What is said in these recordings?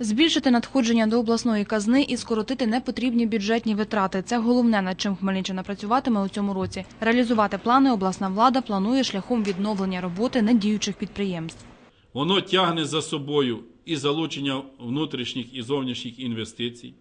Збільшити надходження до обласної казни і скоротити непотрібні бюджетні витрати – це головне, над чим Хмельниччина працюватиме у цьому році. Реалізувати плани обласна влада планує шляхом відновлення роботи недіючих підприємств. Воно тягне за собою і залучення внутрішніх і зовнішніх інвестицій.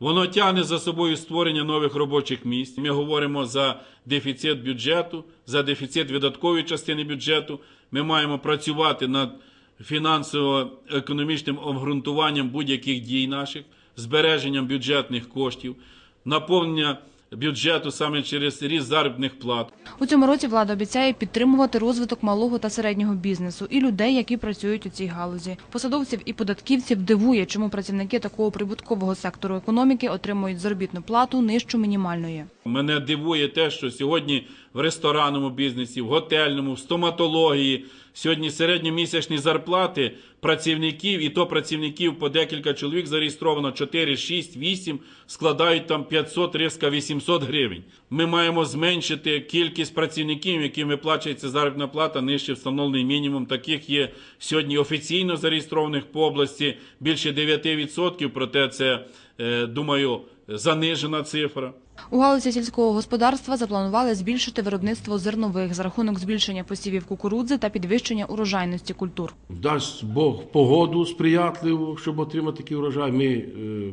Воно тягне за собою створення нових робочих місць. Ми говоримо за дефіцит бюджету, за дефіцит видаткової частини бюджету. Ми маємо працювати над фінансово-економічним обґрунтуванням будь-яких дій наших, збереженням бюджетних коштів, наповнення бюджету саме через ріст заробітних плат. У цьому році влада обіцяє підтримувати розвиток малого та середнього бізнесу і людей, які працюють у цій галузі. Посадовців і податківців дивує, чому працівники такого прибуткового сектору економіки отримують заробітну плату нижчу мінімальної. Мене дивує те, що сьогодні в ресторанному бізнесі, в готельному, в стоматології сьогодні середньомісячні зарплати працівників, і то працівників по декілька чоловік зареєстровано 4, 6, 8, складають там 500, риска 800 гривень. Ми маємо зменшити кількість працівників, яким виплачується заробітна плата нижче встановлений мінімум. Таких є сьогодні офіційно зареєстрованих по області більше 9%, проте це, е, думаю, занижена цифра. У галузі сільського господарства запланували збільшити виробництво зернових за рахунок збільшення посівів кукурудзи та підвищення урожайності культур. Дасть Бог погоду сприятливу, щоб отримати такий урожай. Ми е,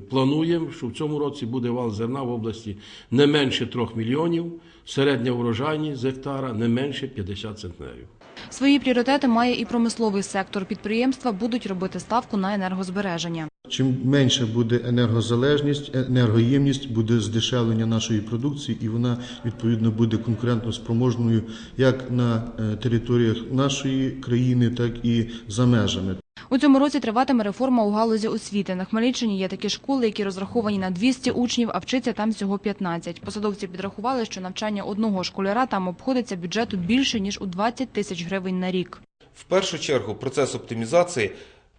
плануємо, що в цьому році буде вал зерна в області не менше 3 мільйонів, середня урожайність з гектара не менше 50 центнерів. Свої пріоритети має і промисловий сектор. Підприємства будуть робити ставку на енергозбереження. Чим менше буде енергозалежність, енергоємність, буде здешевлення нашої продукції, і вона відповідно буде конкурентно спроможною як на е, територіях нашої країни, так і за межами. У цьому році триватиме реформа у галузі освіти. На Хмельниччині є такі школи, які розраховані на 200 учнів, а вчиться там всього 15. Посадовці підрахували, що навчання одного школяра там обходиться бюджету більше ніж у 20 тисяч гривень на рік. В першу чергу процес оптимізації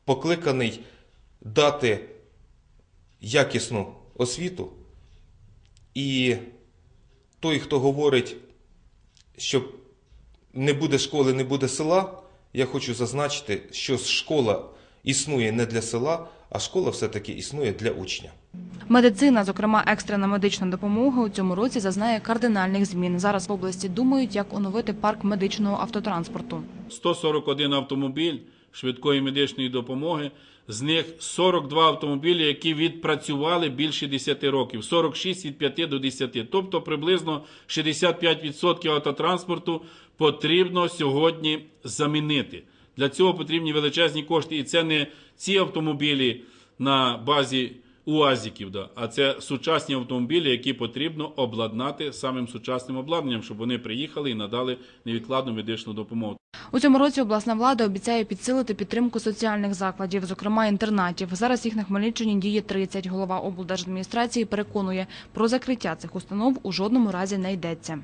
покликаний дати якісну освіту. І той, хто говорить, що не буде школи, не буде села, я хочу зазначити, що школа існує не для села, а школа все-таки існує для учня. Медицина, зокрема екстрена медична допомога, у цьому році зазнає кардинальних змін. Зараз в області думають, як оновити парк медичного автотранспорту. 141 автомобіль швидкої медичної допомоги. З них 42 автомобілі, які відпрацювали більше 10 років, 46 від 5 до 10. Тобто приблизно 65% автотранспорту потрібно сьогодні замінити. Для цього потрібні величезні кошти. І це не ці автомобілі на базі УАЗіків, да, а це сучасні автомобілі, які потрібно обладнати самим сучасним обладнанням, щоб вони приїхали і надали невідкладну медичну допомогу. У цьому році обласна влада обіцяє підсилити підтримку соціальних закладів, зокрема інтернатів. Зараз їх на Хмельниччині діє 30. Голова облдержадміністрації переконує, про закриття цих установ у жодному разі не йдеться.